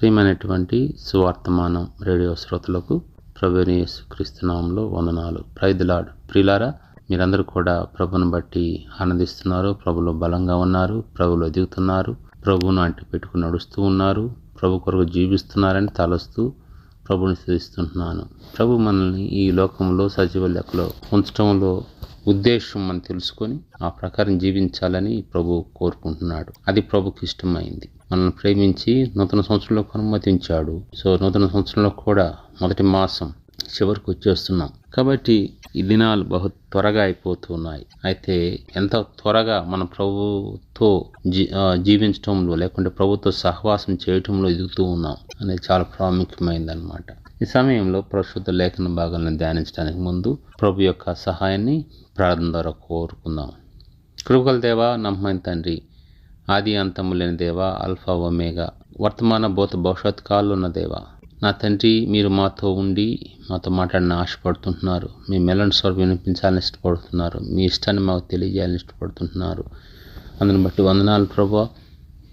ప్రియమైనటువంటి సువార్తమానం రేడియో శ్రోతలకు ప్రభుని క్రీస్తునామంలో వందనాలు. ప్రైదులాడ్ ప్రిలారా మీరందరూ కూడా ప్రభుని బట్టి ఆనందిస్తున్నారు ప్రభులో బలంగా ఉన్నారు ప్రభులో ఎదుగుతున్నారు ప్రభును అంటి పెట్టుకుని నడుస్తూ ఉన్నారు ప్రభు కొరకు జీవిస్తున్నారని తలస్తూ ప్రభుని స్థుతిస్తున్నాను ప్రభు మనల్ని ఈ లోకంలో సజీవ లెక్కలో ఉంచడంలో ఉద్దేశం మనం తెలుసుకొని ఆ ప్రకారం జీవించాలని ప్రభు కోరుకుంటున్నాడు. అది ప్రభుకి ఇష్టమైంది. మనల్ని ప్రేమించి నూతన సంవత్సరంలో అనుమతించాడు. సో నూతన సంవత్సరంలో కూడా మొదటి మాసం చివరికి వచ్చేస్తున్నాం. కాబట్టి ఈ దినాలు బహు త్వరగా అయిపోతున్నాయి అయితే ఎంత త్వరగా మన ప్రభుతో జీ జీవించటంలో లేకుంటే ప్రభుత్వ సహవాసం చేయటంలో ఎదుగుతూ ఉన్నాం అనేది చాలా ప్రాముఖ్యమైనది అనమాట ఈ సమయంలో ప్రస్తుత లేఖన భాగాలను ధ్యానించడానికి ముందు ప్రభు యొక్క సహాయాన్ని ప్రార్థన ద్వారా కోరుకుందాం. కృపగల దేవా నమ్మని తండ్రి ఆది అంతము లేని దేవా అల్ఫా ఒమేగా. వర్తమాన భూత భవిష్యత్ కాలు ఉన్న దేవా. నా తండ్రి మీరు మాతో ఉండి మాతో మాట్లాడిన ఆశపడుతుంటున్నారు మీ మెలన్ స్వరం వినిపించాలని ఇష్టపడుతున్నారు. మీ ఇష్టాన్ని మాకు తెలియజేయాలని ఇష్టపడుతుంటున్నారు అందుని బట్టి వందనాలు ప్రభా.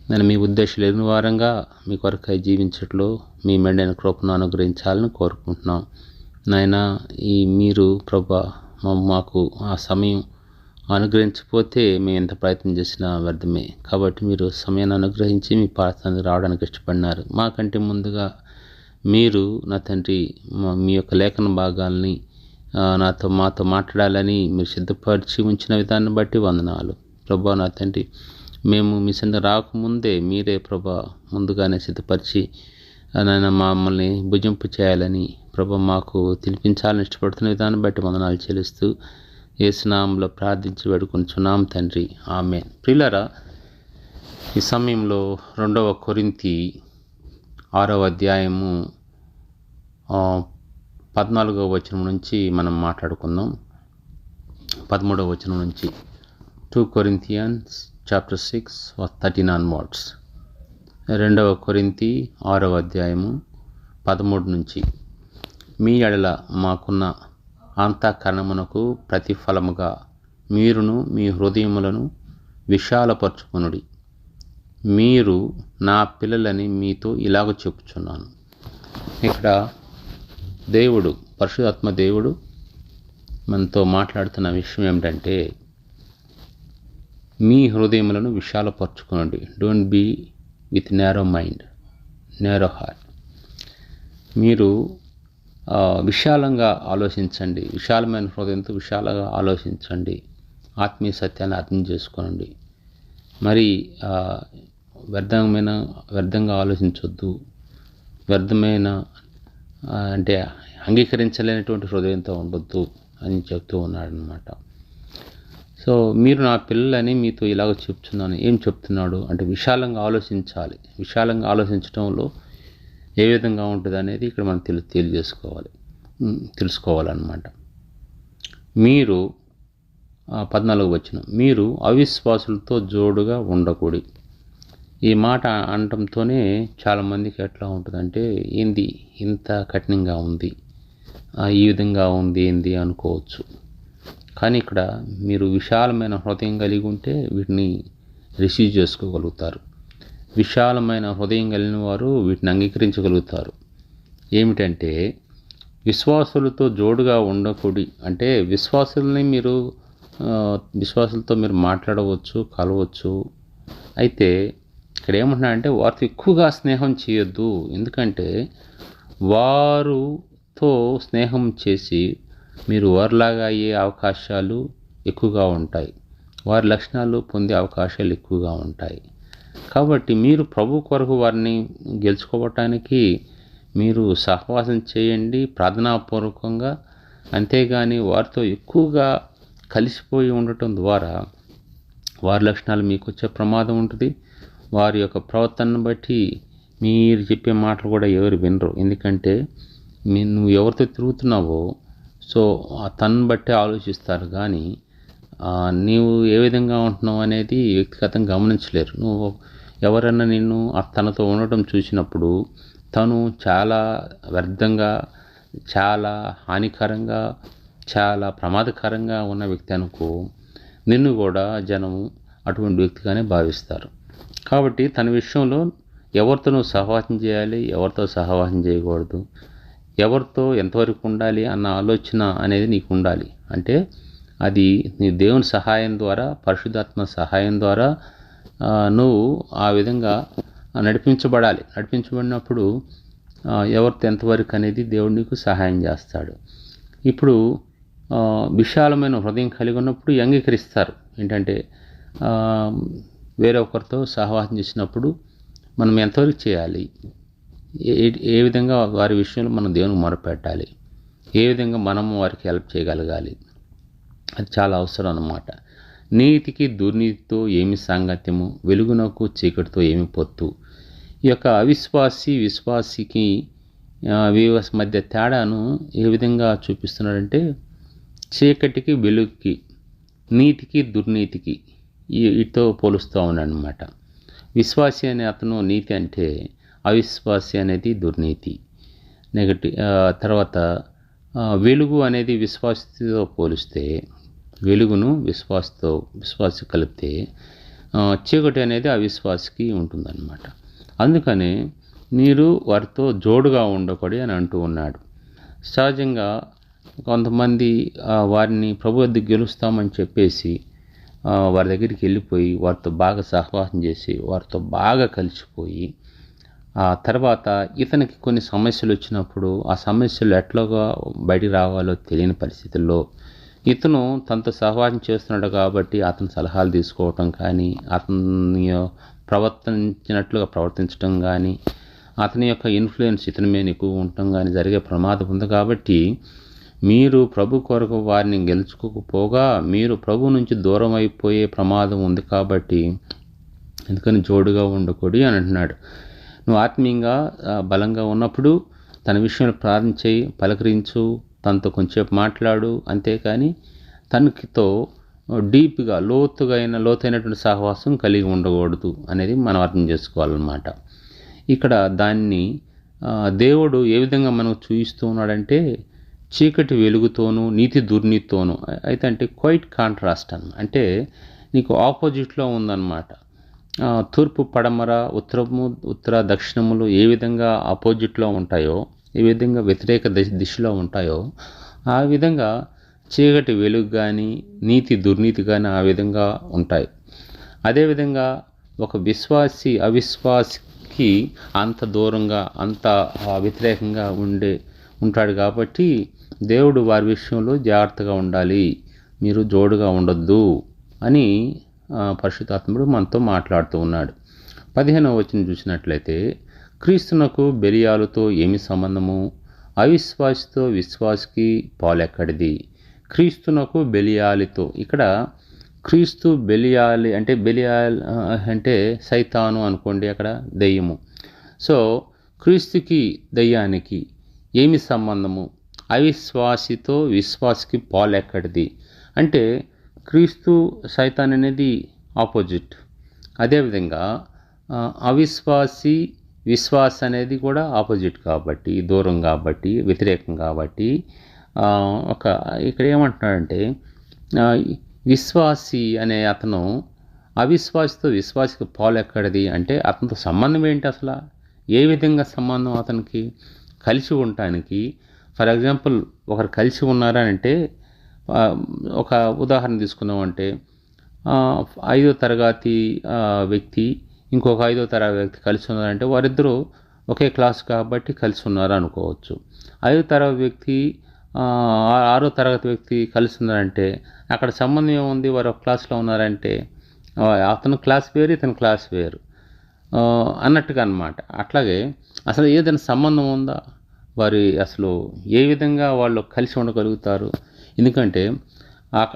నేను మీ ఉద్దేశం లేని వారంగా మీ కొరకై జీవించట్లో మీ మెండైన కృపను అనుగ్రహించాలని కోరుకుంటున్నాం. నాయన ఈ మీరు ప్రభా మాకు ఆ సమయం అనుగ్రహించకపోతే మేము ఎంత ప్రయత్నం చేసినా వ్యర్థమే. కాబట్టి మీరు సమయాన్ని అనుగ్రహించి మీ ప్రార్థనకు రావడానికి ఇష్టపడినారు. మాకంటే ముందుగా మీరు నా తండ్రి మీ యొక్క లేఖన భాగాల్ని నాతో మాతో మాట్లాడాలని మీరు సిద్ధపరిచి ఉంచిన విధాన్ని బట్టి వందనాలు. ప్రభా నా తండ్రి మేము మీ సంద రాకముందే మీరే ప్రభా ముందుగానే సిద్ధపరిచి నాయన మమ్మల్ని భుజింపు చేయాలని ప్రభా మాకు తినిపించాలని ఇష్టపడుతున్న విధానం బట్టి వందనాలు చెల్లిస్తూ ఏసునామంలో ప్రార్థించి వేడుకుంటున్నాం తండ్రి. ఆమె ప్రిలరా ఈ సమయంలో రెండవ కొరింతి ఆరవ అధ్యాయము పద్నాలుగవ వచనం నుంచి మనం మాట్లాడుకుందాం. పదమూడవ వచనం నుంచి. Two Corinthians chapter six thirteen on words. రెండవ కొరింతి ఆరవ అధ్యాయము పదమూడు నుంచి. మీ ఎడల మాకున్న అంతఃకరణమునకు ప్రతిఫలముగా మీరును మీ హృదయములను విశాలపరచుకునుడి. మీరు నా పిల్లలని మీతో ఇలాగ చెప్పుచున్నాను. ఇక్కడ దేవుడు పరిశుధాత్మ దేవుడు మనతో మాట్లాడుతున్న విషయం ఏమిటంటే మీ హృదయములను విశాలపరచుకునండి. Don't be with narrow mind narrow heart మీరు విశాలంగా ఆలోచించండి. విశాలమైన హృదయంతో విశాలంగా ఆలోచించండి. ఆత్మీయ సత్యాన్ని అర్థం చేసుకోనండి. మరి వ్యర్థమైన వ్యర్థంగా ఆలోచించొద్దు. వ్యర్థమైన అంటే అంగీకరించలేనటువంటి హృదయంతో ఉండొద్దు అని చెప్తూ ఉన్నాడు అనమాట సో మీరు నా పిల్లలని మీతో ఇలాగ చెప్తున్నాను. ఏం చెప్తున్నాడు? అంటే విశాలంగా ఆలోచించాలి. విశాలంగా ఆలోచించడంలో ఏ విధంగా ఉంటుంది అనేది ఇక్కడ మనం తెలి తెలియజేసుకోవాలి. తెలుసుకోవాలన్నమాట. మీరు పద్నాలుగు వచ్చిన మీరు అవిశ్వాసులతో జోడుగా ఉండకూడి. ఈ మాట అనటంతోనే చాలామందికి ఎట్లా ఉంటుందంటే ఏంది ఇంత కఠినంగా ఉంది? ఈ విధంగా ఉంది ఏంది అనుకోవచ్చు. కానీ ఇక్కడ మీరు విశాలమైన హృదయం కలిగి ఉంటే వీటిని రిసీవ్ చేసుకోగలుగుతారు. విశాలమైన హృదయం కలిగిన వారు వీటిని అంగీకరించగలుగుతారు. ఏమిటంటే విశ్వాసులతో జోడుగా ఉండకూడి అంటే విశ్వాసుల్ని మీరు విశ్వాసులతో మీరు మాట్లాడవచ్చు కలవచ్చు. అయితే ఇక్కడ ఏమంటున్నా అంటే వారితో ఎక్కువగా స్నేహం చేయొద్దు. ఎందుకంటే వారుతో స్నేహం చేసి మీరు వారిలాగా అయ్యే అవకాశాలు ఎక్కువగా ఉంటాయి. వారి లక్షణాలు పొందే అవకాశాలు ఎక్కువగా ఉంటాయి. కాబట్టి మీరు ప్రభు కొరకు వారిని గెలుచుకోవటానికి మీరు సహవాసం చేయండి ప్రార్థనాపూర్వకంగా. అంతేగాని వారితో ఎక్కువగా కలిసిపోయి ఉండటం ద్వారా వారి లక్షణాలు మీకు వచ్చే ప్రమాదం ఉంటుంది. వారి యొక్క ప్రవర్తనను బట్టి మీరు చెప్పే మాటలు కూడా ఎవరు వినరు. ఎందుకంటే నువ్వు ఎవరితో తిరుగుతున్నావో సో తనను బట్టి ఆలోచిస్తారు. కానీ నీవు ఏ విధంగా ఉంటున్నావు అనేది వ్యక్తిగతంగా గమనించలేరు. నువ్వు ఎవరన్నా నిన్ను తనతో ఉండటం చూసినప్పుడు తను చాలా వ్యర్థంగా చాలా హానికరంగా చాలా ప్రమాదకరంగా ఉన్న వ్యక్తి అనుకో నిన్ను కూడా జనం అటువంటి వ్యక్తిగానే భావిస్తారు. కాబట్టి తన విషయంలో ఎవరితో నువ్వు సహవాసం చేయాలి ఎవరితో సహవాసం చేయకూడదు. ఎవరితో ఎంతవరకు ఉండాలి అన్న ఆలోచన అనేది నీకు ఉండాలి. అంటే అది నీ దేవుని సహాయం ద్వారా పరిశుద్ధాత్మ సహాయం ద్వారా నువ్వు ఆ విధంగా నడిపించబడాలి. నడిపించబడినప్పుడు ఎవరితో ఎంతవరకు అనేది దేవుడు నీకు సహాయం చేస్తాడు. ఇప్పుడు విశాలమైన హృదయం కలిగి ఉన్నప్పుడు అంగీకరిస్తారు. ఏంటంటే వేరొకరితో వేరే ఒకరితో సహవాసం చేసినప్పుడు మనం ఎంతవరకు చేయాలి? ఏ ఏ విధంగా వారి విషయంలో మనం దేవునికి మొరపెట్టాలి? ఏ విధంగా మనము వారికి హెల్ప్ చేయగలగాలి? అది చాలా అవసరం అన్నమాట. నీతికి దుర్నీతితో ఏమి సాంగత్యము వెలుగునకు చీకటితో ఏమి పొత్తు? ఈ యొక్క అవిశ్వాసి విశ్వాసికి వివస్ మధ్య తేడాను ఏ విధంగా చూపిస్తున్నాడంటే చీకటికి వెలుగుకి నీతికి దుర్నీతికి ఈ- వీటితో పోలుస్తూ ఉన్నాడనమాట విశ్వాసి అనే అతను నీతి అంటే అవిశ్వాసి అనేది దుర్నీతి. నెగటివ్ తర్వాత వెలుగు అనేది విశ్వాసతో పోలిస్తే వెలుగును విశ్వాసతో విశ్వాస కలిపితే చీకటి అనేది అవిశ్వాసకి ఉంటుందన్నమాట. అందుకని మీరు వారితో జోడుగా ఉండకూడదు అని అంటూ ఉన్నాడు. సహజంగా కొంతమంది వారిని ప్రభు వద్ద గెలుస్తామని చెప్పేసి వారి దగ్గరికి వెళ్ళిపోయి వారితో బాగా సహవాసం చేసి వారితో బాగా కలిసిపోయి ఆ తర్వాత ఇతనికి కొన్ని సమస్యలు వచ్చినప్పుడు ఆ సమస్యలు ఎట్లాగా బయటికి రావాలో తెలియని పరిస్థితుల్లో ఇతను తనతో సహవాసం చేస్తున్నాడు కాబట్టి అతని సలహాలు తీసుకోవటం కానీ అతని ప్రవర్తించినట్లుగా ప్రవర్తించడం కానీ అతని యొక్క ఇన్ఫ్లుయెన్స్ ఇతని మీద ఎక్కువ ఉండటం కానీ జరిగే ప్రమాదం ఉంది కాబట్టి మీరు ప్రభు కొరకు వారిని గెలుచుకోకపోగా మీరు ప్రభు నుంచి దూరం అయిపోయే ప్రమాదం ఉంది కాబట్టి ఎందుకని జోడుగా ఉండకూడదు అని అంటున్నాడు. నువ్వు ఆత్మీయంగా బలంగా ఉన్నప్పుడు తన విషయంలో ప్రార్థన చేయి పలకరించు తనతో కొంచెంసేపు మాట్లాడు అంతేకాని తనకితో డీప్గా లోతుగా అయిన లోతైనటువంటి సహవాసం కలిగి ఉండకూడదు అనేది మనం అర్థం చేసుకోవాలన్నమాట. ఇక్కడ దాన్ని దేవుడు ఏ విధంగా మనం చూపిస్తూ ఉన్నాడంటే చీకటి వెలుగుతోనూ నీతి దుర్నీతితోనూ అయితే అంటే క్వైట్ కాంట్రాస్ట్ అన్న అంటే నీకు ఆపోజిట్లో ఉందన్నమాట. తూర్పు పడమర ఉత్తరము ఉత్తర దక్షిణములు ఏ విధంగా ఆపోజిట్లో ఉంటాయో ఏ విధంగా వ్యతిరేక దిశ దిశలో ఉంటాయో ఆ విధంగా చీకటి వెలుగు కానీ నీతి దుర్నీతి కానీ ఆ విధంగా ఉంటాయి. అదేవిధంగా ఒక విశ్వాసి అవిశ్వాసికి అంత దూరంగా అంత వ్యతిరేకంగా ఉండే ఉంటాడు కాబట్టి దేవుడు వారి విషయంలో జాగ్రత్తగా ఉండాలి. మీరు జోడుగా ఉండొద్దు అని పరిశుద్ధాత్ముడు మనతో మాట్లాడుతూ ఉన్నాడు. పదిహేనవ వచ్చిన చూసినట్లయితే క్రీస్తునకు బెరియాలతో ఏమి సంబంధము? అవిశ్వాసితో విశ్వాసికి పాలెక్కడిది? క్రీస్తునకు బెలియాలితో. ఇక్కడ క్రీస్తు బెలియాలి అంటే బెలియాల్ అంటే సైతాను అనుకోండి అక్కడ దెయ్యము. సో క్రీస్తుకి దయ్యానికి ఏమి సంబంధము? అవిశ్వాసితో విశ్వాసికి పాలెక్కడిది. అంటే క్రీస్తు సైతాన్ అనేది ఆపోజిట్. అదేవిధంగా అవిశ్వాసి విశ్వాస అనేది కూడా ఆపోజిట్ కాబట్టి దూరం కాబట్టి వ్యతిరేకం కాబట్టి ఒక ఇక్కడ ఏమంటున్నాడంటే విశ్వాసి అనే అతను అవిశ్వాసితో విశ్వాసికి పాలు ఎక్కడిది అంటే అతనితో సంబంధం ఏంటి అసలు? ఏ విధంగా సంబంధం అతనికి కలిసి ఉండటానికి? ఫర్ ఎగ్జాంపుల్ ఒకరు కలిసి ఉన్నారంటే ఒక ఉదాహరణ తీసుకున్నామంటే ఐదో తరగతి వ్యక్తి ఇంకొక ఐదో తరగతి వ్యక్తి కలిసి ఉన్నారంటే వారిద్దరూ ఒకే క్లాస్ కాబట్టి కలిసి ఉన్నారు అనుకోవచ్చు ఐదో తరగతి వ్యక్తి ఆరో తరగతి వ్యక్తి కలిసి ఉన్నారంటే అక్కడ సంబంధం ఏముంది? వారు ఒక క్లాస్లో ఉన్నారంటే అతను క్లాస్ వేరు ఇతను క్లాస్ వేరు. అన్నట్టుగా అనమాట అట్లాగే అసలు ఏదైనా సంబంధం ఉందా? వారి అసలు ఏ విధంగా వాళ్ళు కలిసి ఉండగలుగుతారు? ఎందుకంటే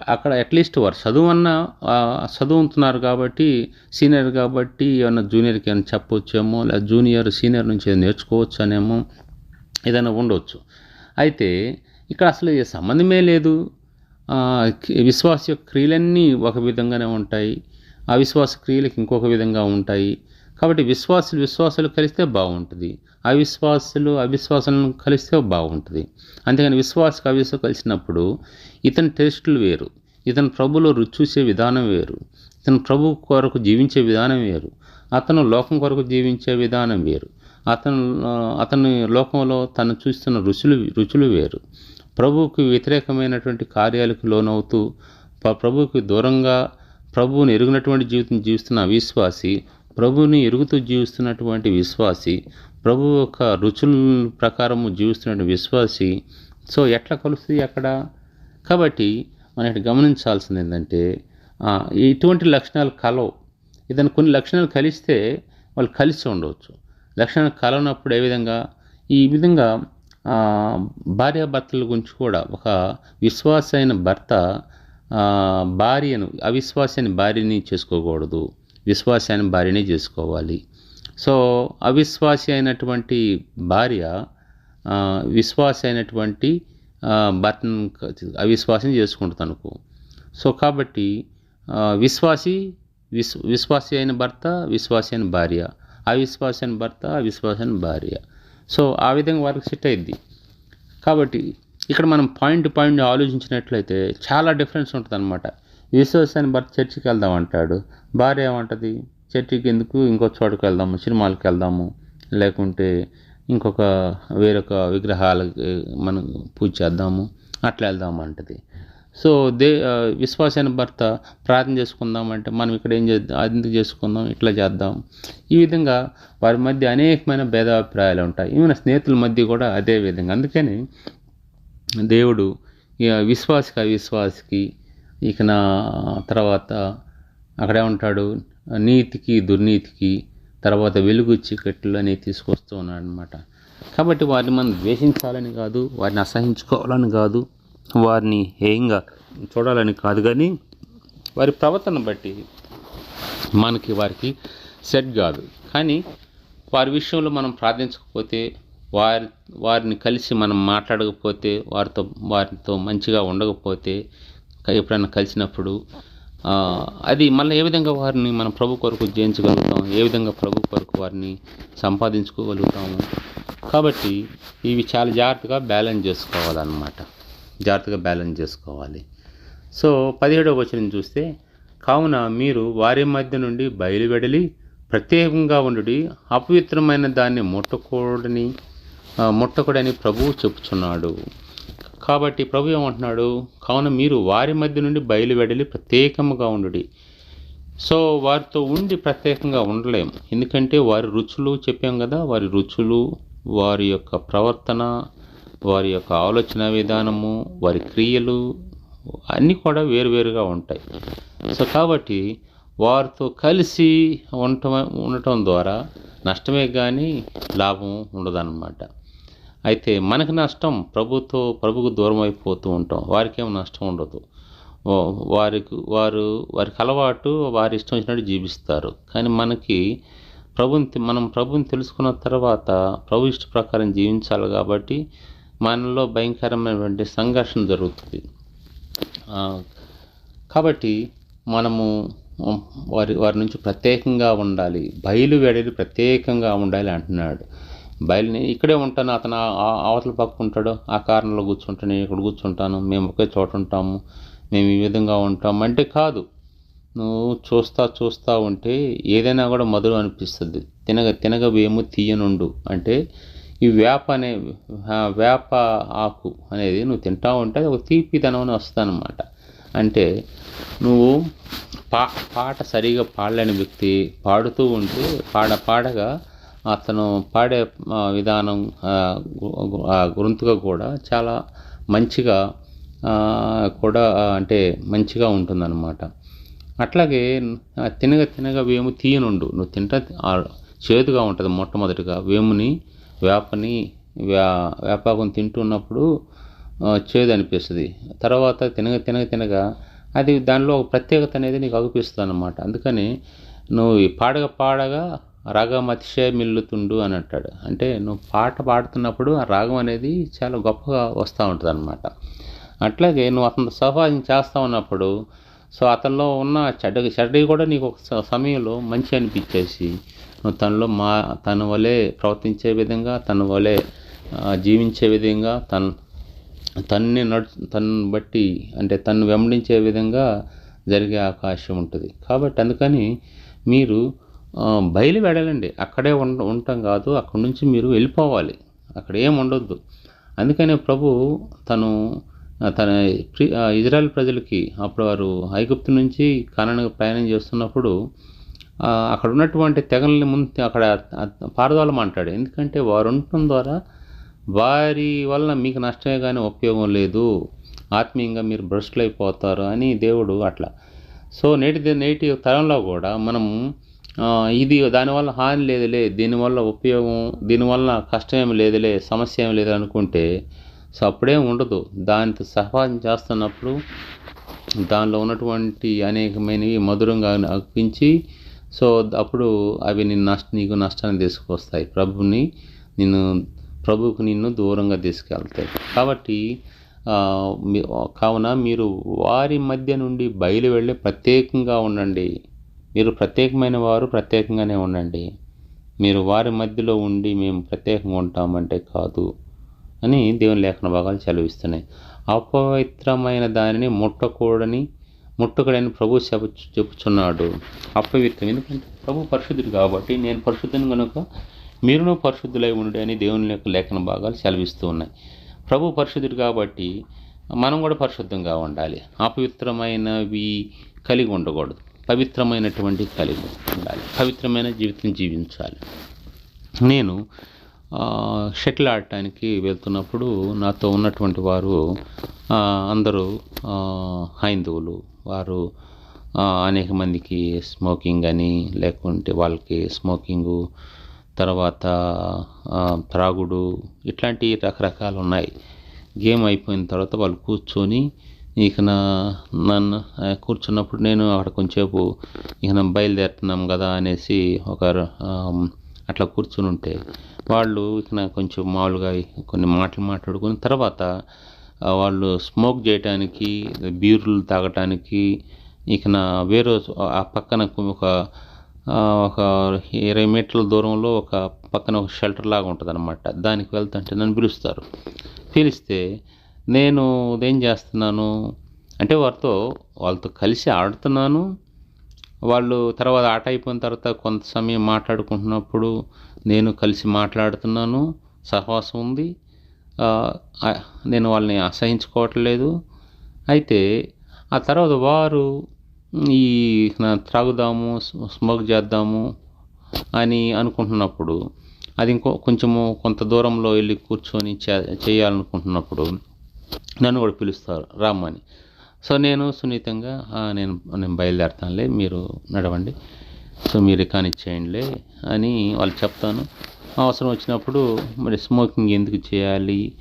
అక్కడ అట్లీస్ట్ వారు చదువు అన్న చదువుతున్నారు కాబట్టి సీనియర్ కాబట్టి ఏమన్నా జూనియర్కి ఏమైనా చెప్పొచ్చేమో లేదా జూనియర్ సీనియర్ నుంచి ఏదైనా నేర్చుకోవచ్చు అనేమో ఏదైనా ఉండవచ్చు అయితే ఇక్కడ అసలు ఏ సంబంధమే లేదు. విశ్వాస యొక్క క్రియలన్నీ ఒక విధంగానే ఉంటాయి. అవిశ్వాస క్రియలకు ఇంకొక విధంగా ఉంటాయి. కాబట్టి విశ్వాసులు విశ్వాసాలు కలిస్తే బాగుంటుంది. అవిశ్వాసులు అవిశ్వాసాలను కలిస్తే బాగుంటుంది. అంతేగాని విశ్వాసకు అవిశ్వాసం కలిసినప్పుడు ఇతని టేస్టులు వేరు. ఇతను ప్రభులో రుచి చూసే విధానం వేరు. ఇతను ప్రభు కొరకు జీవించే విధానం వేరు. అతను లోకం కొరకు జీవించే విధానం వేరు. అతను అతని లోకంలో తను చూస్తున్న రుచులు రుచులు వేరు. ప్రభువుకు వ్యతిరేకమైనటువంటి కార్యాలకు లోనవుతూ ప- ప్రభువుకి దూరంగా ప్రభువుని ఎరుగినటువంటి జీవితం జీవిస్తున్న అవిశ్వాసి ప్రభువుని ఎరుగుతూ జీవిస్తున్నటువంటి విశ్వాసి ప్రభు యొక్క రుచుల ప్రకారము జీవిస్తున్న విశ్వాసి సో ఎట్లా కలుస్తుంది అక్కడ? కాబట్టి మనం ఇక్కడ గమనించాల్సింది ఏంటంటే ఇటువంటి లక్షణాలు కలవు. ఇతను కొన్ని లక్షణాలు కలిస్తే వాళ్ళు కలిసి ఉండవచ్చు. లక్షణాలు కలవనప్పుడు ఏ విధంగా? ఈ విధంగా భార్యాభర్తల గురించి కూడా ఒక విశ్వాస అయిన భర్త భార్యను అవిశ్వాస అయిన భార్యని చేసుకోకూడదు. విశ్వాసాన్ని భార్యనే చేసుకోవాలి. సో అవిశ్వాసి అయినటువంటి భార్య విశ్వాసి అయినటువంటి భర్తను అవిశ్వాసం చేసుకుంటుంది అనుకో సో కాబట్టి విశ్వాసి విశ్వ విశ్వాసి అయిన భర్త విశ్వాసి అయిన భార్య. అవిశ్వాసి అయిన భర్త అవిశ్వాసి అయిన భార్య. సో ఆ విధంగా వారికి సెట్ అయింది కాబట్టి ఇక్కడ మనం పాయింట్ పాయింట్ ఆలోచించినట్లయితే చాలా డిఫరెన్స్ ఉంటుంది అనమాట విశ్వాసాన్ని భర్త చర్చికి వెళ్దాం అంటాడు. భార్య ఏమంటుంది? చర్చికి ఎందుకు? ఇంకో చోటుకు వెళ్దాము సినిమాలకు వెళ్దాము. లేకుంటే ఇంకొక వేరొక విగ్రహాలకి మనం పూజ చేద్దాము అట్లా వెళ్దాము అంటది. సో దే విశ్వాసైన భర్త ప్రార్థన చేసుకుందామంటే మనం ఇక్కడ ఏం చేద్దాం అది ఎందుకు చేసుకుందాం ఇట్లా చేద్దాం. ఈ విధంగా వారి మధ్య అనేకమైన భేదాభిప్రాయాలు ఉంటాయి. ఈవెన్ స్నేహితుల మధ్య కూడా అదే విధంగా. అందుకని దేవుడు ఇక విశ్వాసికి అవిశ్వాసికి ఇక నా తర్వాత అక్కడే ఉంటాడు. నీతికి దుర్నీతికి తర్వాత వెలుగు చీకట్లు అని తీసుకొస్తూ ఉన్నాడు అనమాట కాబట్టి వారిని మనం ద్వేషించాలని కాదు వారిని అసహించుకోవాలని కాదు వారిని హేయంగా చూడాలని కాదు కానీ వారి ప్రవర్తన బట్టి మనకి వారికి సెట్ కాదు. కానీ వారి విషయంలో మనం ప్రార్థించకపోతే వారి వారిని కలిసి మనం మాట్లాడకపోతే వారితో వారితో మంచిగా ఉండకపోతే ఎప్పుడైనా కలిసినప్పుడు అది మళ్ళీ ఏ విధంగా వారిని మనం ప్రభు కొరకు జయించగలుగుతాం ఏ విధంగా ప్రభు కొరకు వారిని సంపాదించుకోగలుగుతాము? కాబట్టి ఇవి చాలా జాగ్రత్తగా బ్యాలెన్స్ చేసుకోవాలన్నమాట. జాగ్రత్తగా బ్యాలెన్స్ చేసుకోవాలి. సో పదిహేడవ వచనం చూస్తే కావున మీరు వారి మధ్య నుండి బయలువెడలి ప్రత్యేకంగా ఉండి అపవిత్రమైన దాన్ని ముట్టకూడని ముట్టకూడని ప్రభువు చెప్పుచున్నాడు. కాబట్టి ప్రభు ఏమంటున్నాడు? కావున మీరు వారి మధ్య నుండి బయలువెడలి ప్రత్యేకముగా ఉండుడి. సో వారితో ఉండి ప్రత్యేకంగా ఉండలేము. ఎందుకంటే వారి రుచులు చెప్పాం కదా వారి రుచులు వారి యొక్క ప్రవర్తన వారి యొక్క ఆలోచన విధానము వారి క్రియలు అన్నీ కూడా వేరువేరుగా ఉంటాయి. సో కాబట్టి వారితో కలిసి ఉండటం ఉండటం ద్వారా నష్టమే కానీ లాభం ఉండదన్నమాట. అయితే మనకి నష్టం ప్రభుతో ప్రభుకు దూరం అయిపోతూ ఉంటాం. వారికేం నష్టం ఉండదు. వారికి వారు వారికి అలవాటు వారి ఇష్టం వచ్చినట్టు జీవిస్తారు. కానీ మనకి ప్రభుని మనం ప్రభుని తెలుసుకున్న తర్వాత ప్రభు ఇష్ట ప్రకారం జీవించాలి కాబట్టి మనలో భయంకరమైనటువంటి సంఘర్షణ జరుగుతుంది. కాబట్టి మనము వారి వారి నుంచి ప్రత్యేకంగా ఉండాలి. బయలు వేడేది ప్రత్యేకంగా ఉండాలి అంటున్నాడు. బయలుని ఇక్కడే ఉంటాను అతను ఆ- అవతల పక్క ఉంటాడు ఆ కారణంలో కూర్చుంటాను నేను ఇక్కడ కూర్చుంటాను మేము ఒకే చోట ఉంటాము మేము ఈ విధంగా ఉంటాం అంటే కాదు. నువ్వు చూస్తా చూస్తా ఉంటే ఏదైనా కూడా మధురం అనిపిస్తుంది. తినగ తినగ వేము తీయనుండు అంటే ఈ వేప అనే వేప ఆకు అనేది నువ్వు తింటా ఉంటే ఒక తీపిదనం అని వస్తుందన్నమాట. అంటే నువ్వు పా పాట సరిగా పాడలేని వ్యక్తి పాడుతూ ఉంటే పాడ పాడగా అతను పాడే విధానం గొంతుగా కూడా చాలా మంచిగా కూడా అంటే మంచిగా ఉంటుందన్నమాట. అట్లాగే తినగ తినగ వేము తీయనుండు. నువ్వు తింటా చేదుగా ఉంటుంది మొట్టమొదటిగా. వేముని వేపని వ్యా వేపాకం తింటున్నప్పుడు చేదు అనిపిస్తుంది. తర్వాత తినగ తినగ తినగా అది దానిలో ఒక ప్రత్యేకత అనేది నీకు అగుపిస్తుంది అనమాట అందుకని నువ్వు పాడగా పాడగా రాగం అతిశయ మిల్లుతుండు అని అంటాడు అంటే నువ్వు పాట పాడుతున్నప్పుడు ఆ రాగం అనేది చాలా గొప్పగా వస్తూ ఉంటుంది అనమాట అట్లాగే నువ్వు అతను సహవాసం చేస్తూ ఉన్నప్పుడు సో అతనిలో ఉన్న చెడ్డ చెడ్డవి కూడా నీకు ఒక సమయంలో మంచి అనిపించేసి నువ్వు తనలో మా తన వలె ప్రవర్తించే విధంగా తన వలె జీవించే విధంగా తన తన్ని నడు తను బట్టి అంటే తను వెంబడించే విధంగా జరిగే అవకాశం ఉంటుంది. కాబట్టి అందుకని మీరు బయలు వెళ్ళాలండి. అక్కడే ఉండ ఉండటం కాదు. అక్కడి నుంచి మీరు వెళ్ళిపోవాలి. అక్కడ ఏం ఉండొద్దు. అందుకనే ప్రభు తను తన ప్రి- ఇజ్రాయెల్ ప్రజలకి అప్పుడు వారు ఐగుప్తు నుంచి కననకు ప్రయాణం చేస్తున్నప్పుడు అక్కడ ఉన్నటువంటి తెగల్ని ముందు అక్కడ పారదోలమంటాడు ఎందుకంటే వారు ఉండటం ద్వారా వారి వల్ల మీకు నష్టమే కానీ ఉపయోగం లేదు. ఆత్మీయంగా మీరు భ్రష్టులైపోతారు అయిపోతారు అని దేవుడు అట్లా. సో నేటి నేటి తరంలో కూడా మనం ఇది దానివల్ల హాని లేదులే దీనివల్ల ఉపయోగం దీనివల్ల కష్టం ఏమి లేదులే సమస్య ఏమి లేదు అనుకుంటే సో అప్పుడే ఉండదు. దానితో సహవాసం చేస్తున్నప్పుడు దానిలో ఉన్నటువంటి అనేకమైనవి మధురంగా అనిపించి సో అప్పుడు అవి నిన్ను నష్ట నీకు నష్టాన్ని తీసుకొస్తాయి ప్రభుని నిన్ను ప్రభువుకు నిన్ను దూరంగా తీసుకెళ్తాయి. కాబట్టి కావున మీరు వారి మధ్య నుండి బయలు వెళ్ళి ప్రత్యేకంగా ఉండండి. మీరు ప్రత్యేకమైన వారు ప్రత్యేకంగానే ఉండండి. మీరు వారి మధ్యలో ఉండి మేము ప్రత్యేకంగా ఉంటామంటే కాదు అని దేవుని లేఖన భాగాలు చదివిస్తున్నాయి అపవిత్రమైన దానిని ముట్టకూడని ముట్టకూడని ప్రభు చెప్పు చెప్పుచున్నాడు. అపవిత్రం ఎందుకంటే ప్రభు పరిశుద్ధుడు కాబట్టి నేను పరిశుద్ధుని కనుక మీరును పరిశుద్ధులై ఉండు అని దేవుని యొక్క లేఖన భాగాలు సెలవిస్తూ ఉన్నాయి. ప్రభు పరిశుద్ధుడు కాబట్టి మనం కూడా పరిశుద్ధంగా ఉండాలి. అపవిత్రమైనవి కలిగి ఉండకూడదు. పవిత్రమైనటువంటి కలిగి ఉండాలి. పవిత్రమైన జీవితం జీవించాలి. నేను షటిల్ ఆడటానికి వెళ్తున్నప్పుడు నాతో ఉన్నటువంటి వారు అందరూ హైందువులు. వారు అనేక మందికి స్మోకింగ్ అని లేకుంటే వాళ్ళకి స్మోకింగు తర్వాత త్రాగుడు ఇట్లాంటి రకరకాలు ఉన్నాయి. గేమ్ అయిపోయిన తర్వాత వాళ్ళు కూర్చొని ఇక నా నన్ను కూర్చున్నప్పుడు నేను అక్కడ కొంచెంసేపు ఇక నా బయలుదేరుతున్నాం కదా అనేసి ఒక అట్లా కూర్చుని ఉంటే వాళ్ళు ఇక కొంచెం మామూలుగా కొన్ని మాటలు మాట్లాడుకుని తర్వాత వాళ్ళు స్మోక్ చేయటానికి బీర్లు తాగటానికి ఇక నా వేరే ఆ పక్కన ఒక ఒక ఇరవై మీటర్ల దూరంలో ఒక పక్కన ఒక షెల్టర్ లాగా ఉంటుంది అనమాట దానికి వెళ్తుంటే నన్ను పిలుస్తారు. పిలిస్తే నేను ఉదయం చేస్తున్నాను. అంటే వారితో వాళ్ళతో కలిసి ఆడుతున్నాను. వాళ్ళు తర్వాత ఆట అయిపోయిన తర్వాత కొంత సమయం మాట్లాడుకుంటున్నప్పుడు నేను కలిసి మాట్లాడుతున్నాను. సహవాసం ఉంది. నేను వాళ్ళని అసహించుకోవట్లేదు అయితే ఆ తర్వాత వారు ఈ త్రాగుదాము స్మోక్ చేద్దాము అని అనుకుంటున్నప్పుడు అది ఇంకో కొంచెము కొంత దూరంలో వెళ్ళి కూర్చొని చే- చేయాలనుకుంటున్నప్పుడు నన్ను కూడా పిలుస్తారు రమ్మని. సో నేను సున్నితంగా నేను నేను బయలుదేరుతానులే మీరు నడవండి. సో మీరు కానిచ్చేయండిలే అని వాళ్ళు చెప్తాను. అవసరం వచ్చినప్పుడు మరి స్మోకింగ్ ఎందుకు చేయాలి?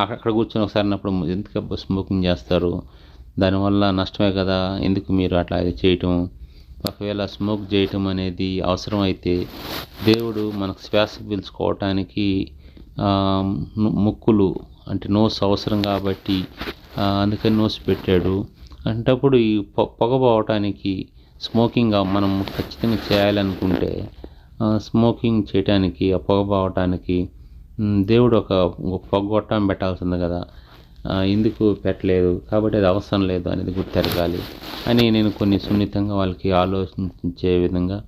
అక్కడ కూర్చొని ఒకసారి అన్నప్పుడు ఎందుకు స్మోకింగ్ చేస్తారు? దానివల్ల నష్టమే కదా ఎందుకు మీరు అట్లా చేయటం? ఒకవేళ స్మోక్ చేయటం అనేది అవసరం అయితే దేవుడు మనకు శ్వాస పీల్చుకోవటానికి ముక్కులు అంటే నోస్ అవసరం కాబట్టి అందుకని నోస్ పెట్టాడు. అంటప్పుడు ఈ పొగ పోవటానికి స్మోకింగ్ మనం ఖచ్చితంగా చేయాలనుకుంటే స్మోకింగ్ చేయటానికి ఆ పొగ పోవటానికి దేవుడు ఒక ఒక పొగ గొట్టం పెట్టాల్సింది కదా. ఎందుకు పెట్టలేదు? కాబట్టి అది అవసరం లేదు అనేది గుర్తెరగాలి అని నేను కొన్ని సున్నితంగా వాళ్ళకి ఆలోచించే విధంగా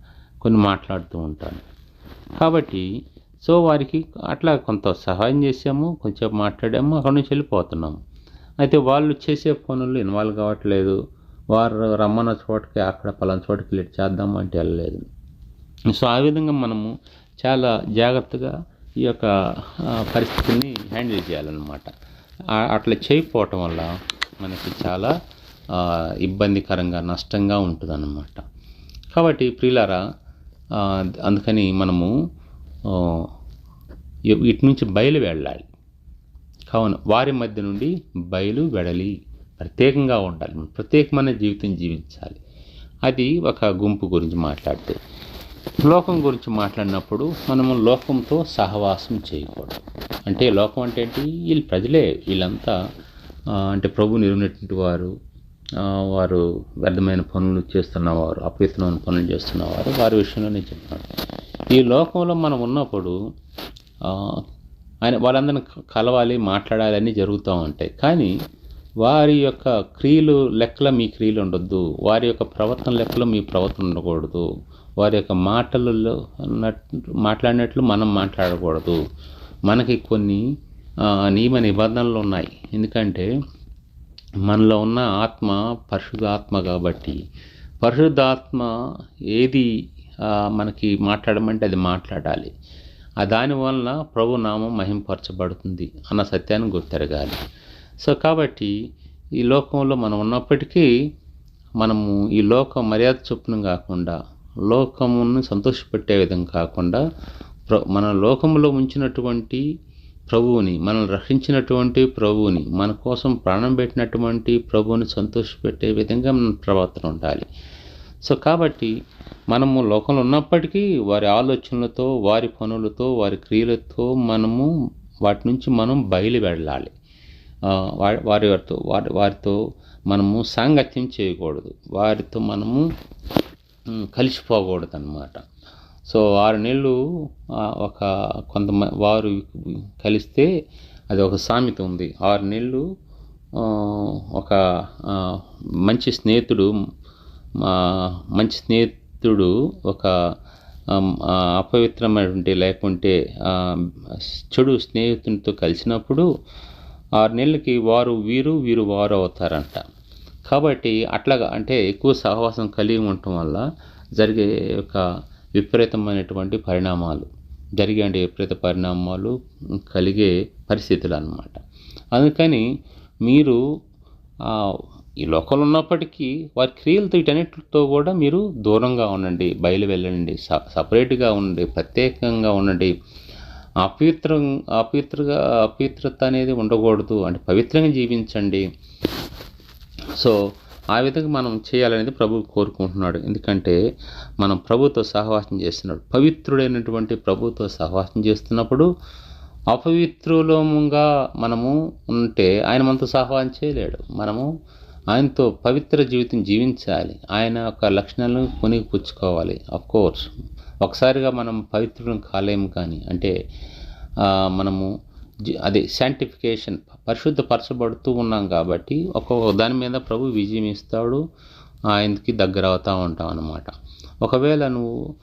కొన్ని మాట్లాడుతూ ఉంటాను. కాబట్టి సో వారికి అట్లా కొంత సహాయం చేసాము కొంచెం మాట్లాడాము అక్కడి నుంచి వెళ్ళిపోతున్నాము. అయితే వాళ్ళు చేసే పనుల్లో ఇన్వాల్వ్ కావట్లేదు. వారు రమ్మన్న చోటకి అక్కడ పలానా చోటకి వెళ్ళి చేద్దాము అంటే వెళ్ళలేదు. సో ఆ విధంగా మనము చాలా జాగ్రత్తగా ఈ యొక్క పరిస్థితిని హ్యాండిల్ చేయాలన్నమాట. అట్లా చేయకపోవటం వల్ల మనకి చాలా ఇబ్బందికరంగా నష్టంగా ఉంటుందన్నమాట. కాబట్టి ప్రియులారా అందుకని మనము ఇటు నుంచి బయలు వెళ్ళాలి. కావున వారి మధ్య నుండి బయలు వెడలి ప్రత్యేకంగా ఉండాలి. ప్రత్యేకమైన జీవితం జీవించాలి. అది ఒక గుంపు గురించి మాట్లాడితే. లోకం గురించి మాట్లాడినప్పుడు మనము లోకంతో సహవాసం చేయకూడదు. అంటే లోకం అంటే ఏంటి? వీళ్ళు ప్రజలే. వీళ్ళంతా అంటే ప్రభు నిరున్నటువంటి వారు వారు వ్యర్థమైన పనులు చేస్తున్నవారు అపవిత్రమైన పనులు చేస్తున్నవారు. వారి విషయంలో నేను చెప్తున్నాను. ఈ లోకంలో మనం ఉన్నప్పుడు ఆయన వాళ్ళందరిని కలవాలి మాట్లాడాలి అన్నీ జరుగుతూ ఉంటాయి. కానీ వారి యొక్క క్రియలు లెక్కల మీ క్రియలు ఉండొద్దు. వారి యొక్క ప్రవర్తన లెక్కలో మీ ప్రవర్తన ఉండకూడదు. వారి యొక్క మాటలలో మాట్లాడినట్లు మనం మాట్లాడకూడదు. మనకి కొన్ని నియమ నిబంధనలు ఉన్నాయి. ఎందుకంటే మనలో ఉన్న ఆత్మ పరిశుద్ధాత్మ కాబట్టి. పరిశుద్ధాత్మ ఏది మనకి మాట్లాడమంటే అది మాట్లాడాలి. ఆ దానివలన ప్రభు నామం మహింపరచబడుతుంది అన్న సత్యాన్ని గుర్తెరగాలి. సో కాబట్టి ఈ లోకంలో మనం ఉన్నప్పటికీ మనము ఈ లోక మర్యాద చొప్పున కాకుండా లోకమును సంతోషపెట్టే విధంగా కాకుండా మన లోకంలో ఉంచినటువంటి ప్రభువుని మనల్ని రక్షించినటువంటి ప్రభువుని మన కోసం ప్రాణం పెట్టినటువంటి ప్రభువుని సంతోషపెట్టే విధంగా మన ప్రవర్తన ఉండాలి. సో కాబట్టి మనము లోకంలో ఉన్నప్పటికీ వారి ఆలోచనలతో వారి పనులతో వారి క్రియలతో మనము వాటి నుంచి మనం బయలు వెళ్ళాలి వారి వారితో వారి వారితో మనము సాంగత్యం చేయకూడదు. వారితో మనము కలిసిపోకూడదు అన్నమాట సో ఆరు నెలలు ఒక కొంతమంది వారు కలిస్తే అది ఒక సామెత ఉంది. ఆరు నెలలు ఒక మంచి స్నేహితుడు మంచి స్నేహితుడు ఒక అపవిత్రమైనటువంటి లేకుంటే చెడు స్నేహితునితో కలిసినప్పుడు ఆరు నెలలకి వారు వీరు వీరు వారు అవుతారంట. కాబట్టి అట్లాగా అంటే ఎక్కువ సహవాసం కలిగి ఉండటం వల్ల జరిగే ఒక విపరీతమైనటువంటి పరిణామాలు జరిగే విపరీత పరిణామాలు కలిగే పరిస్థితులు అన్నమాట. అందుకని మీరు ఈ లోకంలో ఉన్నప్పటికీ వారి క్రియలతో వీటన్నిటితో కూడా మీరు దూరంగా ఉండండి బయలు వెళ్ళండి సపరేట్గా ఉండండి ప్రత్యేకంగా ఉండండి. అపవిత్రం అపవిత్రగా అపవిత్రత అనేది ఉండకూడదు అంటే పవిత్రంగా జీవించండి. సో ఆ విధంగా మనం చేయాలనేది ప్రభు కోరుకుంటున్నాడు. ఎందుకంటే మనం ప్రభుతో సహవాసం చేస్తున్నాడు పవిత్రుడైనటువంటి ప్రభుతో సహవాసం చేస్తున్నప్పుడు అపవిత్రులోముగా మనము ఉంటే ఆయన మనతో సహవాసం చేయలేడు. మనము ఆయనతో పవిత్ర జీవితం జీవించాలి. ఆయన యొక్క లక్షణాలను కొని పుచ్చుకోవాలి కోర్స్ ఒకసారిగా మనం పవిత్రులను కాలేము కానీ అంటే మనము అదే శాంటిఫికేషన్ పరిశుద్ధపరచబడుతూ ఉన్నాం కాబట్టి ఒక్కొక్క దాని మీద ప్రభు విజయం ఇస్తాడు. ఆయనకి దగ్గర అవుతూ ఉంటాం అన్నమాట. ఒకవేళ నువ్వు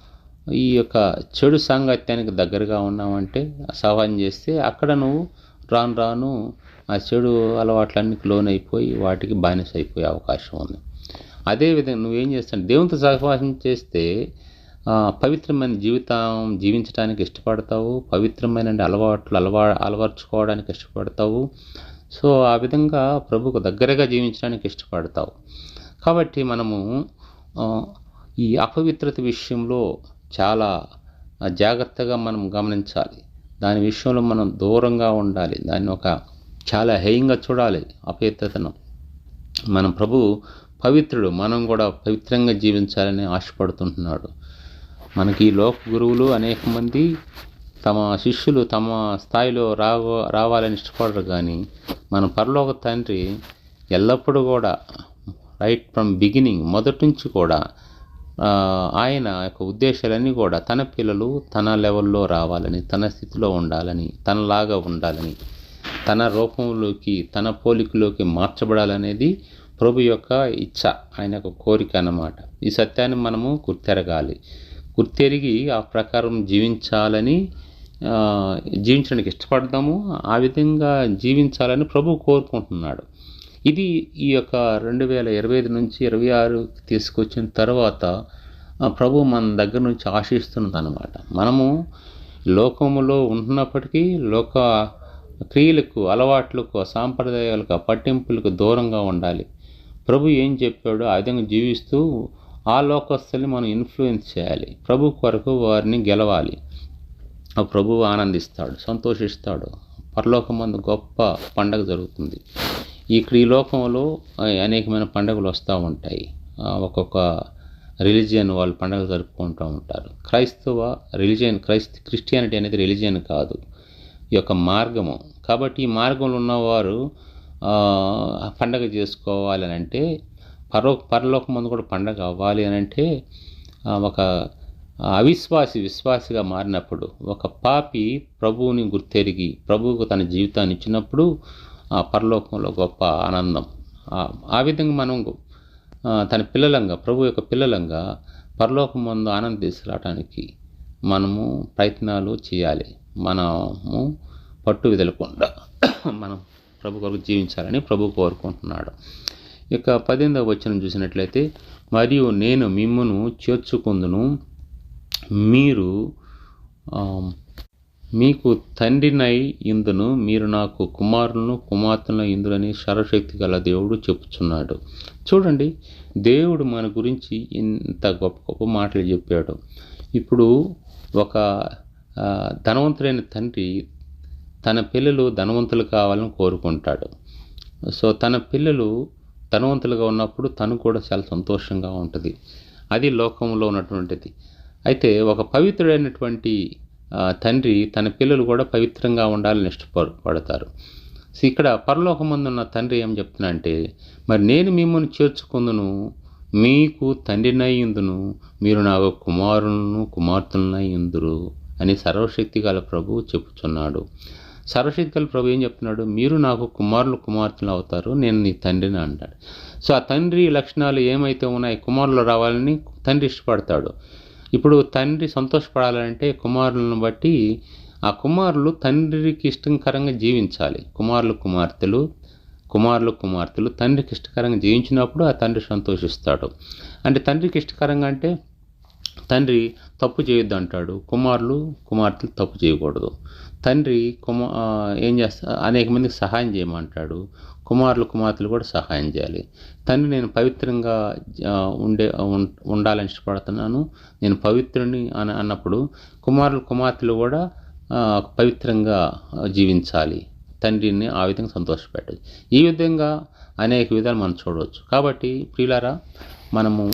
ఈ యొక్క చెడు సాంగత్యానికి దగ్గరగా ఉన్నావంటే సహాయం చేస్తే అక్కడ నువ్వు రాను రాను ఆ చెడు అలవాట్లన్నీ లోనైపోయి వాటికి బానిస అయిపోయే అవకాశం ఉంది. అదేవిధంగా నువ్వేం చేస్తాను దేవునితో సహవాసం చేస్తే పవిత్రమైన జీవితం జీవించడానికి ఇష్టపడతావు పవిత్రమైన అలవాట్లు అలవా అలవర్చుకోవడానికి ఇష్టపడతావు. సో ఆ విధంగా ప్రభుకు దగ్గరగా జీవించడానికి ఇష్టపడతావు. కాబట్టి మనము ఈ అపవిత్రత విషయంలో చాలా జాగ్రత్తగా మనం గమనించాలి. దాని విషయంలో మనం దూరంగా ఉండాలి. దాన్ని ఒక చాలా హేయంగా చూడాలి అపవిత్రతను. మన ప్రభు పవిత్రుడు మనం కూడా పవిత్రంగా జీవించాలని ఆశపడుతుంటున్నాడు. మనకి లోక గురువులు అనేక మంది తమ శిష్యులు తమ స్థాయిలో రావ రావాలని ఇష్టపడరు కానీ మన పరలోక తండ్రి ఎల్లప్పుడూ కూడా రైట్ ఫ్రమ్ బిగినింగ్ మొదటి నుంచి కూడా ఆయన యొక్క ఉద్దేశాలన్నీ కూడా తన పిల్లలు తన లెవెల్లో రావాలని తన స్థితిలో ఉండాలని తనలాగా ఉండాలని తన రూపంలోకి తన పోలికలోకి మార్చబడాలనేది ప్రభు యొక్క ఇచ్చ ఆయన యొక్క కోరిక అన్నమాట. ఈ సత్యాన్ని మనము గుర్తెరగాలి. గుర్తెరిగి ఆ ప్రకారం జీవించాలని జీవించడానికి ఇష్టపడదాము ఆ విధంగా జీవించాలని ప్రభు కోరుకుంటున్నాడు. ఇది ఈ యొక్క రెండు వేల ఇరవై ఐదు నుంచి ఇరవై ఆరు తీసుకొచ్చిన తర్వాత ప్రభు మన దగ్గర నుంచి ఆశిస్తున్నది అనమాట మనము లోకములో ఉంటున్నప్పటికీ లోక క్రియలకు అలవాట్లకు సాంప్రదాయాలకు పట్టింపులకు దూరంగా ఉండాలి. ప్రభు ఏం చెప్పాడో ఆ విధంగా జీవిస్తూ ఆ లోకస్తుల్ని మనం ఇన్ఫ్లుయెన్స్ చేయాలి. ప్రభు కొరకు వారిని గెలవాలి. ఆ ప్రభువు ఆనందిస్తాడు సంతోషిస్తాడు. పరలోకమందు గొప్ప పండగ జరుగుతుంది. ఇక్కడ ఈ లోకంలో అనేకమైన పండుగలు వస్తూ ఉంటాయి. ఒక్కొక్క రిలీజియన్ వాళ్ళు పండుగలు జరుపుకుంటూ ఉంటారు. క్రైస్తవ రిలీజియన్ క్రైస్త క్రిస్టియానిటీ అనేది రిలీజియన్ కాదు. యొక్క మార్గము. కాబట్టి ఈ మార్గంలో ఉన్నవారు పండగ చేసుకోవాలి అని అంటే పరో పరలోకం ముందు కూడా పండగ అవ్వాలి అని అంటే ఒక అవిశ్వాసి విశ్వాసిగా మారినప్పుడు ఒక పాపి ప్రభువుని గుర్తెరిగి ప్రభువుకు తన జీవితాన్ని ఇచ్చినప్పుడు ఆ పరలోకంలో గొప్ప ఆనందం. ఆ విధంగా మనం తన పిల్లలంగా ప్రభు యొక్క పిల్లలంగా పరలోకం ముందు ఆనందం తీసుకురావడానికి మనము ప్రయత్నాలు చేయాలి. మనము పట్టు విదలకుండా మనం ప్రభు కొరకు జీవించాలని ప్రభు కోరుకుంటున్నాడు. ఇక పద్దెనిమిదవ వచ్చిన చూసినట్లయితే మరియు నేను మిమ్మను చేర్చుకుందును. మీరు మీకు తండ్రినై ఇందును మీరు నాకు కుమారులను కుమార్తెలను ఇందులని సర్వశక్తి గల దేవుడు చెప్పుచున్నాడు. చూడండి దేవుడు మన గురించి ఇంత గొప్ప గొప్ప మాటలు చెప్పాడు. ఇప్పుడు ఒక ధనవంతుడైన తండ్రి తన పిల్లలు ధనవంతులు కావాలని కోరుకుంటాడు. సో తన పిల్లలు ధనవంతులుగా ఉన్నప్పుడు తను కూడా చాలా సంతోషంగా ఉంటుంది. అది లోకంలో ఉన్నటువంటిది. అయితే ఒక పవిత్రుడైనటువంటి తండ్రి తన పిల్లలు కూడా పవిత్రంగా ఉండాలని ఇష్టపడతారు. సో ఇక్కడ పరలోకమందున్న తండ్రి ఏం చెప్తున్నా అంటే మరి నేను మిమ్మల్ని చేర్చుకుందును మీకు తండ్రినై ఇందును మీరు నాకు కుమారులను కుమార్తెలనై ఇందురు అని సర్వశక్తి గల ప్రభువు చెప్పుచున్నాడు. సర్వశక్తి గల ప్రభు ఏం చెప్తున్నాడు? మీరు నాకు కుమారులు కుమార్తెలు అవుతారు నేను నీ తండ్రిని అంటాడు. సో ఆ తండ్రి లక్షణాలు ఏమైతే ఉన్నాయి కుమారులు రావాలని తండ్రి ఇష్టపడతాడు. ఇప్పుడు తండ్రి సంతోషపడాలంటే కుమారులను బట్టి ఆ కుమారులు తండ్రికి ఇష్టకరంగా జీవించాలి. కుమారులు కుమార్తెలు కుమారులు కుమార్తెలు తండ్రికి ఇష్టకరంగా జీవించినప్పుడు ఆ తండ్రి సంతోషిస్తాడు. అంటే తండ్రికి ఇష్టకరంగా అంటే తండ్రి తప్పు చేయొద్దు అంటాడు. కుమారులు కుమార్తెలు తప్పు చేయకూడదు. తండ్రి కుమా ఏం చేస్తా అనేక మందికి సహాయం చేయమంటాడు. కుమారులు కుమార్తెలు కూడా సహాయం చేయాలి. తండ్రి నేను పవిత్రంగా ఉండే ఉండాలని ఇష్టపడుతున్నాను. నేను పవిత్రుని అని అన్నప్పుడు కుమారులు కుమార్తెలు కూడా పవిత్రంగా జీవించాలి. తండ్రిని ఆ విధంగా సంతోషపెట్టాలి ఈ విధంగా అనేక విధాలు మనం చూడవచ్చు. కాబట్టి ప్రియులారా మనము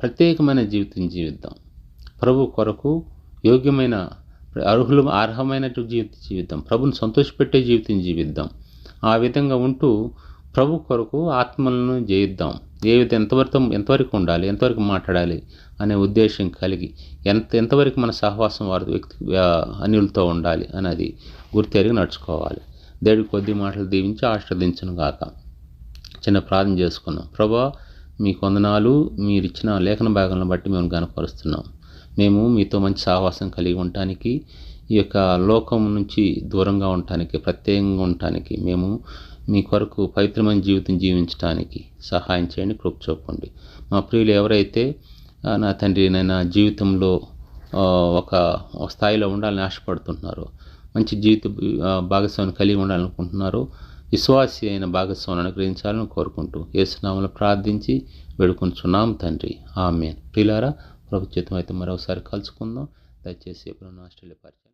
ప్రత్యేకమైన జీవితం జీవిద్దాం. ప్రభు కొరకు యోగ్యమైన అర్హులు అర్హమైన జీవితం జీవిద్దాం ప్రభుని సంతోషపెట్టే జీవితం జీవిద్దాం. ఆ విధంగా ఉంటూ ప్రభు కొరకు ఆత్మలను జయిద్దాం. ఏ విధంగా ఎంతవరకు ఎంతవరకు ఉండాలి ఎంతవరకు మాట్లాడాలి అనే ఉద్దేశం కలిగి ఎంత ఎంతవరకు మన సహవాసం వారి వ్యక్తి ఆ, అన్యులతో ఉండాలి అనేది గుర్తెరిగి నడుచుకోవాలి. దేవుడి కొద్ది మాటలు దీవించి ఆశ్రవదించను గాక. చిన్న ప్రార్థన చేసుకున్నాం ప్రభా మీ కొందనాలు మీరు ఇచ్చిన లేఖన భాగాలను బట్టి మేము కనపరుస్తున్నాం మేము మీతో మంచి సహవాసం కలిగి ఉండటానికి ఈ యొక్క లోకం నుంచి దూరంగా ఉండటానికి ప్రత్యేకంగా ఉండటానికి మేము మీ కొరకు పవిత్రమైన జీవితం జీవించడానికి సహాయం చేయండి కృప చూపండి. మా ప్రియులు ఎవరైతే నా తండ్రి నేను జీవితంలో ఒక స్థాయిలో ఉండాలని ఆశపడుతున్నారు మంచి జీవిత భాగస్వామిని కలిగి ఉండాలనుకుంటున్నారో విశ్వాసి అయిన భాగస్వామిని అనుగ్రహించాలని కోరుకుంటూ ఏసునామలు ప్రార్థించి వేడుకొంచున్నాం తండ్రి. ఆమె ప్రియులారా ప్రభుత్వం అయితే మరోసారి కలుసుకుందాం. దయచేసి ఎప్పుడన్నా ఆస్ట్రేలియా పరిచయం